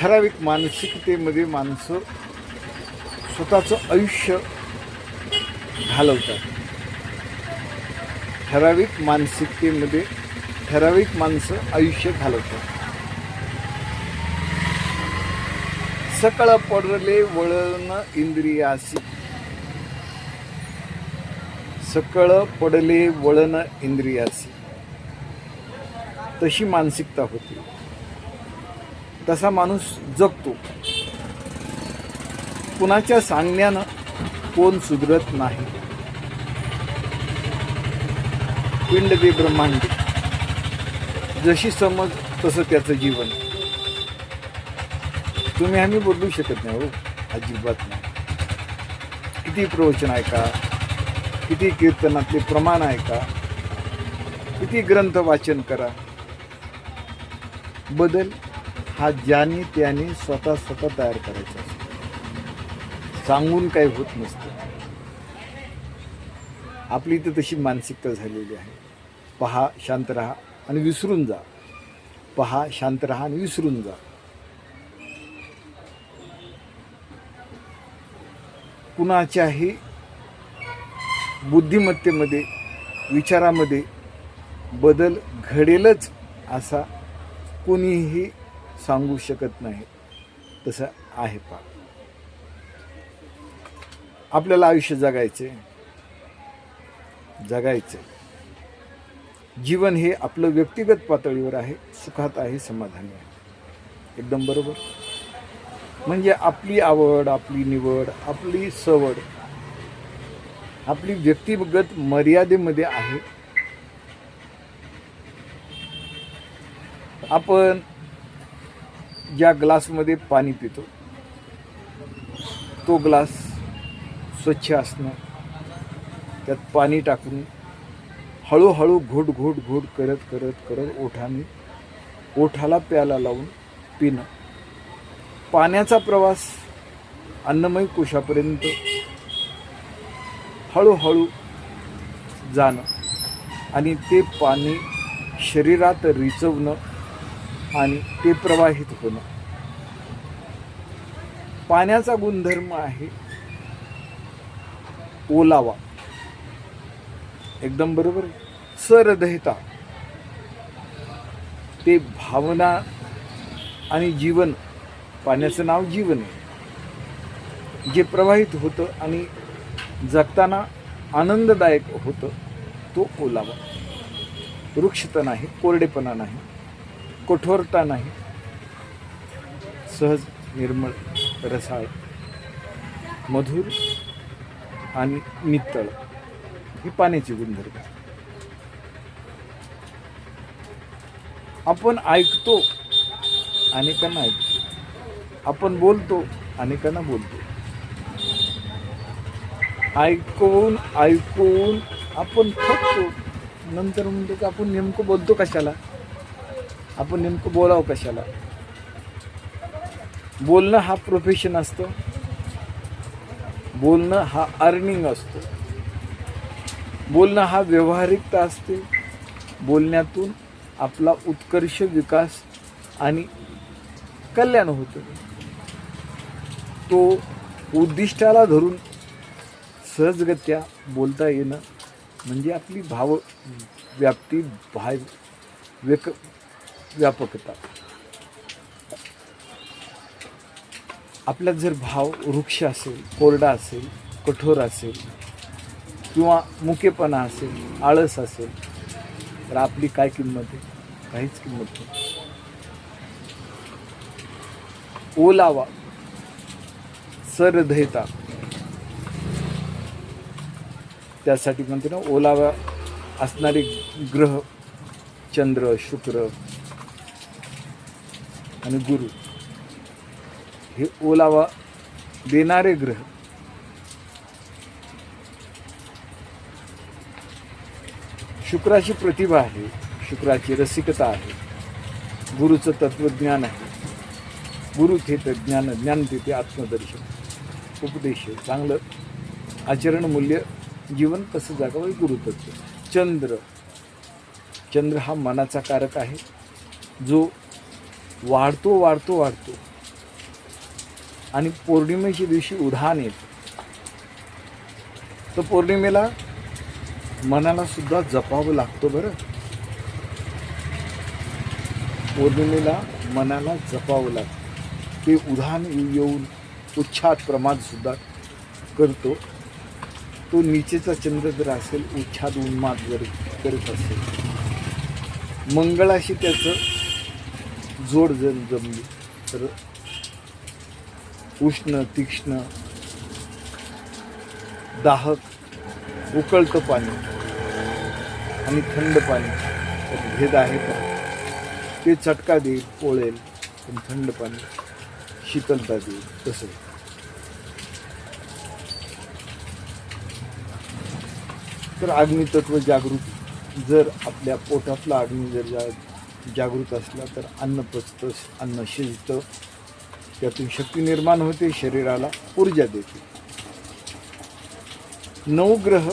ठराविक मानसिकतेमध्ये माणसं स्वतःचं आयुष्य घालवतात. ठराविक मानसिकतेमध्ये ठराविक माणसं आयुष्य घालवतात. सकळ पडले वळण इंद्रियासी सकळ पडले वळण इंद्रियासी तशी मानसिकता होती. तसा माणूस जगतो. कुणाच्या सांगण्यानं कोण सुधरत नाही. पिंड दे ब्रह्मांड जशी समज तसं त्याचं जीवन. तुम्ही आम्ही बदलू शकत नाही हो अजिबात नाही. किती प्रवचन ऐका किती कीर्तनातले प्रमाण ऐका किती ग्रंथ वाचन करा. बदल हा ज्याने त्याने स्वतः स्वतः तयार करायचा असतो. सांगून काही होत नसतं. आपली तर तशी मानसिकता झालेली आहे. पहा शांत राहा आणि विसरून जा. पहा शांत राहा आणि विसरून जा. कुणाच्याही बुद्धिमत्तेमध्ये विचारामध्ये बदल घडेलच असा कोणीही सांगू शकत नाही. तसं आहे पा आपल्याला आयुष्य जगायचे जगायचे जीवन हे आपलं व्यक्तिगत पातळीवर आहे सुखात आहे समाधानी आहे. एकदम बरोबर? म्हणजे आपली आवड आपली निवड आपली सवड आपली व्यक्तिगत मर्यादेमध्ये आहे. आपण ज्या ग्लासमध्ये पाणी पितो. तो ग्लास स्वच्छ असणं त्यात पाणी टाकून हळूहळू घोट घोट घोट करत करत करत ओठाने ओठाला प्याला लावून पिणं. पाण्याचा प्रवास अन्नमय कोशापर्यंत हळूहळू जाणं आणि ते पाणी शरीरात रिचवणं आणि ते प्रवाहित होणं. पाण्याचा गुणधर्म आहे ओलावा. एकदम बरोबर सरदहता ते भावना आणि जीवन पाण्याचं नाव जीवन आहे. जे प्रवाहित होतं आणि जगताना आनंददायक होतं तो ओलावा. वृक्षता नाही कोरडेपणा नाही. कठोरता नाही. सहज निर्मळ रसाळ मधुर आणि नितळ ही पाण्याची गुणधर्म आपण ऐकतो अनेकांना ऐकतो. आपण बोलतो अनेकांना बोलतो. ऐकून ऐकून आपण थकतो. नंतर म्हणतो की आपण नेमकं बोलतो कशाला? आपण नेमकं बोलावं कशाला? बोलणं हा प्रोफेशन असतं. बोलणं हा अर्निंग असतो. बोलणं हा व्यावहारिकता असते. बोलण्यातून आपला उत्कर्ष विकास आणि कल्याण होतं. तो उद्दिष्टाला धरून सहजगत्या बोलता येणं म्हणजे आपली भाव व्याप्ती भाव व्यक व्यापकता आपल्यात जर भाव वृक्ष असेल कोरडा असेल कठोर असेल किंवा मुकेपणा असेल आळस असेल तर आपली काय किंमत आहे? काहीच किंमत नाही. ओलावा सरधयता. त्यासाठी म्हणते ना ओलावा असणारे ग्रह चंद्र शुक्र आणि गुरु. हे ओलावा देणारे ग्रह. शुक्राची प्रतिभा आहे. शुक्राची रसिकता आहे. गुरुचं तत्वज्ञान आहे. गुरु थे ज्ञान ज्ञान तेथे आत्मदर्शन. उपदेश चांगलं आचरण मूल्य जीवन कसं जागावं गुरुतत्व. चंद्र. चंद्र हा मनाचा कारक आहे. जो वाढतो वाढतो वाढतो. आणि पौर्णिमेच्या दिवशी उधाण येत. तर पौर्णिमेला मनाला सुद्धा जपावं लागतो बरं. पौर्णिमेला मनाला जपावं लागतं. ते उधाण येऊन उच्छाद प्रमाद सुद्धा करतो. तो नीचेचा चंद्र जर असेल उच्छाद उन्माद जर करत असेल मंगळाशी त्याचं जोड जर जमली तर उष्ण तीक्ष्ण दाहक उकळतं पाणी आणि थंड पाणी त्यात भेद आहे का? ते चटका देईल पोळेल पण थंड पाणी शीतलता देईल तसं तर अग्नितत्व जागृती जर आपल्या पोटातला अग्नी जर जा जागृत असला तर अन्न पचतं अन्न शिजतं. त्यातून शक्ती निर्माण होते शरीराला ऊर्जा देते. नऊ ग्रह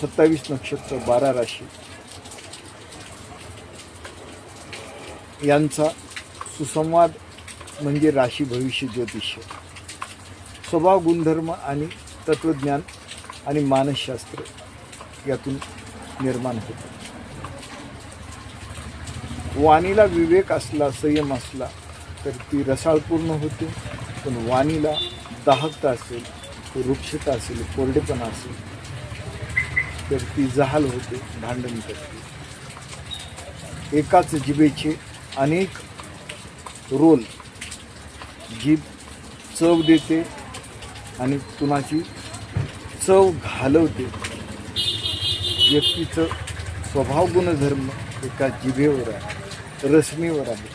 सत्तावीस नक्षत्र बारा राशी. यांचा सुसंवाद म्हणजे राशी भविष्य ज्योतिष्य. स्वभाव गुणधर्म आणि तत्वज्ञान आणि मानसशास्त्र यातून निर्माण होतं. वाणीला विवेक असला संयम असला तर ती रसाळपूर्ण होते. पण वाणीला दाहकता असेल वृक्षता असेल कोरडेपणा असेल तर ती जहाल होते भांडण करते. एकाच जिभेचे अनेक रोल जीभ चव देते आणि कुणाची चव घालवते. व्यक्तीचं स्वभाव गुणधर्म एका जिभेवर आहे. रश्मीवर आहे.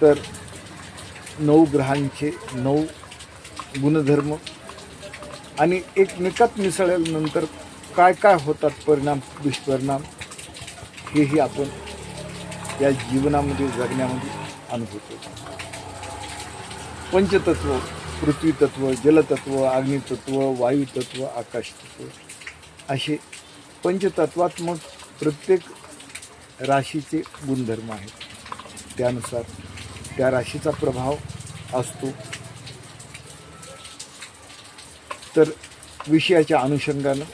तर नऊ ग्रहांचे नऊ गुणधर्म आणि एकमेकात मिसळल्यानंतर काय काय होतात परिणाम दुष्परिणाम हेही आपण या जीवनामध्ये जगण्यामध्ये अनुभवतो. पंचतत्व पृथ्वीतत्व जलतत्व अग्नितत्व वायुतत्व आकाशतत्व असे पंचतत्वात्मक प्रत्येक राशीचे गुणधर्म आहेत. त्यानुसार त्या राशीचा प्रभाव असतो. तर विषयाच्या अनुषंगानं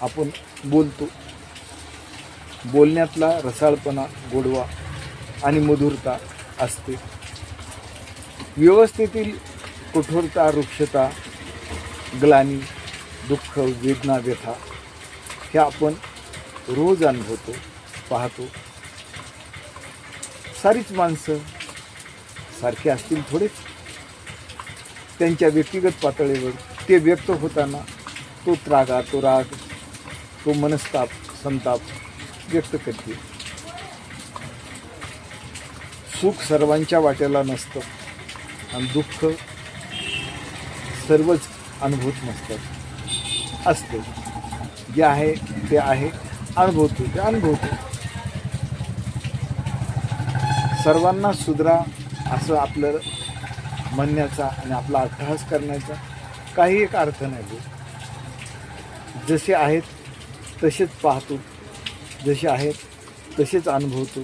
आपण बोलतो. बोलण्यातला रसाळपणा गोडवा आणि मधुरता असते. व्यवस्थेतील कठोरता वृक्षता ग्लानी दुःख वेदना व्यथा ह्या आपण रोज अनुभवतो पाहतो. सारीच माणसं सारखी असतील थोडेच. त्यांच्या व्यक्तिगत पातळीवर ते व्यक्त होताना तो त्रागा तो राग तो मनस्ताप संताप व्यक्त करते सुख सर्वांच्या वाट्याला नसतं आणि दुःख सर्वच अनुभूत नसतात असते. जे आहे ते आहे. अनुभवतो ते अनुभवतो सर्वांना सुधरा असं आपलं म्हणण्याचा आणि आपला अट्टहास करण्याचा काही एक अर्थ नाही जसे आहेत तसेच पाहतो. जसे आहेत तसेच अनुभवतो.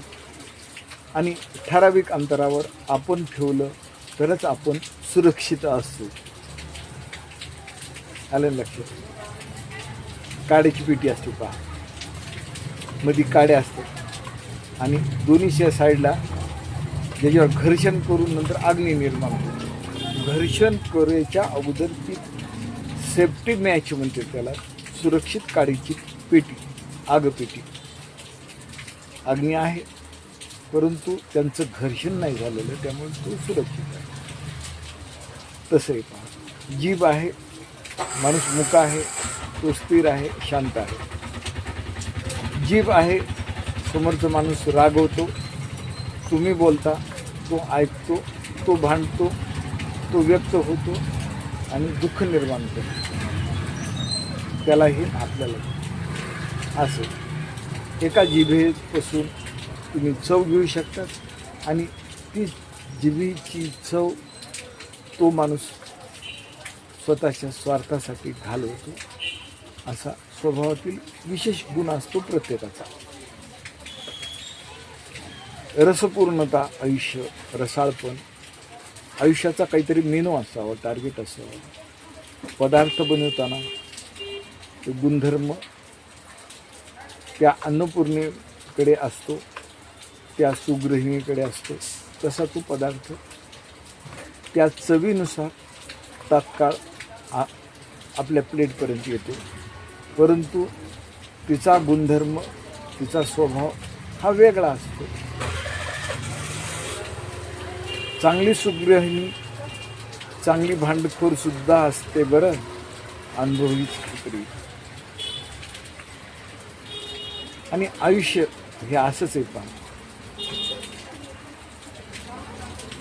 आणि ठराविक अंतरावर आपण ठेवलं तरच आपण सुरक्षित असतो आलं लक्षात? काड्याची पिटी असते पहा. मध्ये काड्या असतात. आणि दोन्हीच्या साईडला ज्याच्यावर घर्षण करून नंतर अग्नी निर्माण होते. घर्षण करायच्या अगोदर ती सेफ्टी मॅच म्हणते त्याला सुरक्षित काडीची पेटी आगपेटी अग्नी आहे परंतु त्यांचं घर्षण नाही झालेलं त्यामुळे तो सुरक्षित आहे. तसंही पहा. जीभ आहे माणूस मुका आहे तो स्थिर आहे शांत आहे. जीभ आहे समोरचा माणूस रागवतो तुम्ही बोलता तो ऐकतो तो भांडतो तो व्यक्त होतो आणि दुःख निर्माण करतो. त्यालाही आपल्याला असं. एका जिभेपासून तुम्ही चव घेऊ शकतात आणि ती जिभेची चव तो माणूस स्वतःच्या स्वार्थासाठी घालवतो असा स्वभावातील विशेष गुण असतो प्रत्येकाचा. रसपूर्णता आयुष्य रसाळपण आयुष्याचा काहीतरी मेनू असावा टार्गेट असावं. पदार्थ बनवताना गुणधर्म त्या अन्नपूर्णेकडे असतो त्या सुगृहिणीकडे असतो तसा तो पदार्थ त्या चवीनुसार तात्काळ आपल्या प्लेटपर्यंत येतो. परंतु तिचा गुणधर्म तिचा स्वभाव हा वेगळा असतो. चांगली सुगृहिणी चांगली भांडखोरसुद्धा असते बरं अनुभवी स्त्री. आणि आयुष्य हे असंच आहे पण.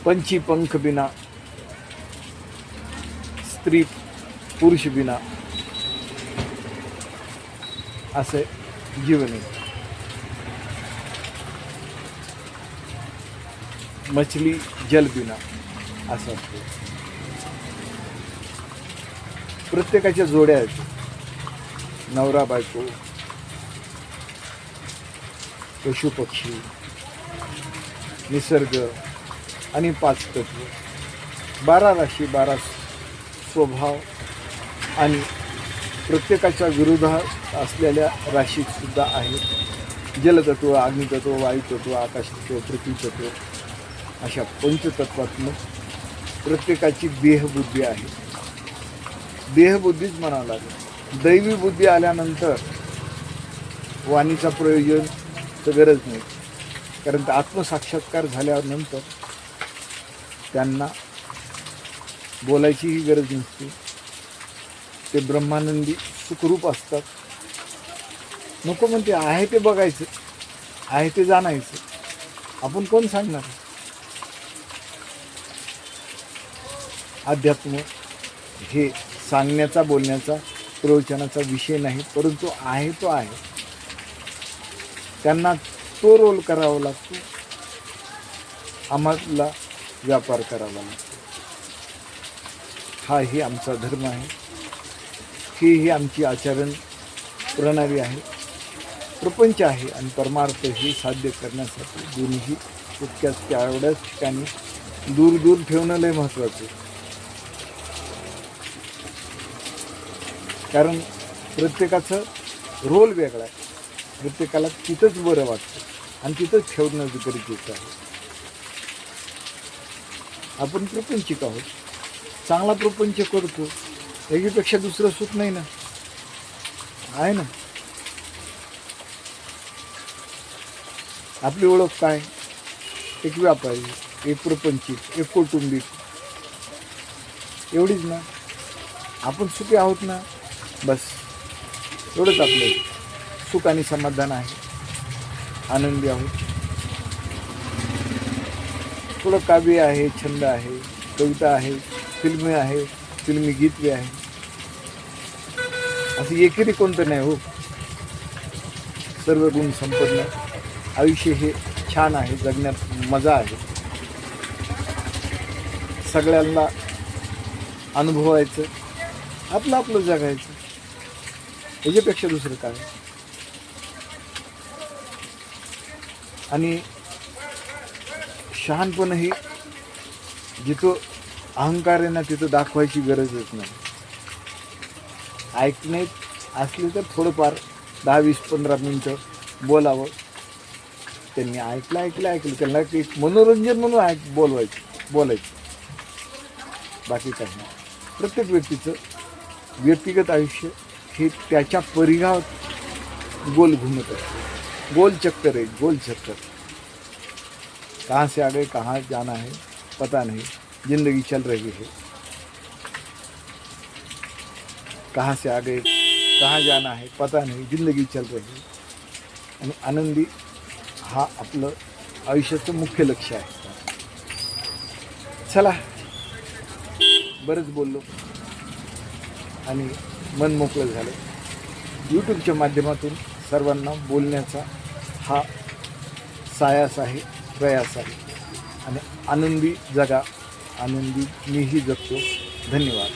पंची पंख बिना स्त्री पुरुष बिना असे जीवन. आहे मछली जल बिना असं असतं. प्रत्येकाच्या जोड्या आहेत. नवरा बायको पशुपक्षी निसर्ग आणि पाच तत्व बारा राशी बारा स्वभाव आणि प्रत्येकाच्या विरोधात असलेल्या राशीत सुद्धा आहेत जलतत्व अग्नितत्व वायुतत्व आकाशतत्व पृथ्वीतत्व अशा पंचतत्वात्मक प्रत्येकाची देहबुद्धी आहे. देहबुद्धीच म्हणावं लागेल. दैवी बुद्धी आल्यानंतर वाणीचा प्रयोजन तर गरज नाही. कारण आत्मसाक्षात्कार झाल्यानंतर त्यांना बोलायचीही गरज नसते. ते ब्रह्मानंदी सुखरूप असतात. नको म्हणते आहे ते बघायचं आहे ते जाणायचं. आपण कोण सांगणार? अध्यात्म हे सांगण्याचा बोलण्याचा प्रवचनाचा विषय नाही परंतु आहे तो आहे. त्यांना तो रोल करावा लागतो. आम्हाला व्यापार करावा लागतो. हा ही आमचा धर्म आहे. ही ही आमची आचरण प्रणाली आहे. प्रपंच आहे आणि परमार्थ हे साध्य करण्यासाठी दोन्ही तितक्याच तेवढ्याच ठिकाणी दूर दूर ठेवणं लय महत्त्वाचं आहे. कारण प्रत्येकाचं रोल वेगळा आहे. प्रत्येकाला तिथंच बरं वाटतं आणि तिथंच ठेवणं गरजेचं आहे. आपण प्रपंचिक आहोत. चांगला प्रपंच करतो. याच्यापेक्षा दुसरं सुख नाही ना? आहे ना? आपली ओळख काय? एक व्यापारी एक प्रपंचित एक कौटुंबिक. एवढीच ना? आपण सुखी आहोत ना? बस. एवढंच आपलं सुख आणि समाधान आहे. आनंदी आहोत. थोडं काव्य आहे छंद आहे कविता आहे फिल्मी आहे फिल्मी गीतवे आहे. असं एकेरी कोणतं नाही हो. सर्व गुण संपन्न. आयुष्य हे छान आहे जगण्यात मजा आहे. सगळ्यांना अनुभवायचं आपलं आपलं जगायचं याच्यापेक्षा दुसरं काय? आणि शहाणपण हे जिथं अहंकार आहे ना तिथं दाखवायची गरजच नाही. ऐकणे असले तर थोडंफार दहा वीस पंधरा मिनटं बोलावं. त्यांनी ऐकलं ऐकलं ऐकलं. त्यांना एक मनोरंजन म्हणून ऐक बोलवायचं बोलायचं. बाकी काही नाही. प्रत्येक व्यक्तीचं व्यक्तिगत आयुष्य हे त्याच्या परिघात गोल घुमत असते. गोल चक्कर आहे गोल चक्कर. कहाँ से आ गए कहाँ जाना है पता नहीं. जिंदगी चल रही है. कहाँ से आ गए कहाँ जाना है पता नहीं. जिंदगी चल रही है. आणि आनंदी हा आपलं आयुष्याचं मुख्य लक्ष आहे. चला. बरंच बोललो. आणि मन मोकळं झालं. यूट्यूबच्या माध्यमातून सर्वांना बोलण्याचा हा सायास आहे प्रयास आहे. आणि आनंदी जगा. आनंदी मीही जगतो. धन्यवाद.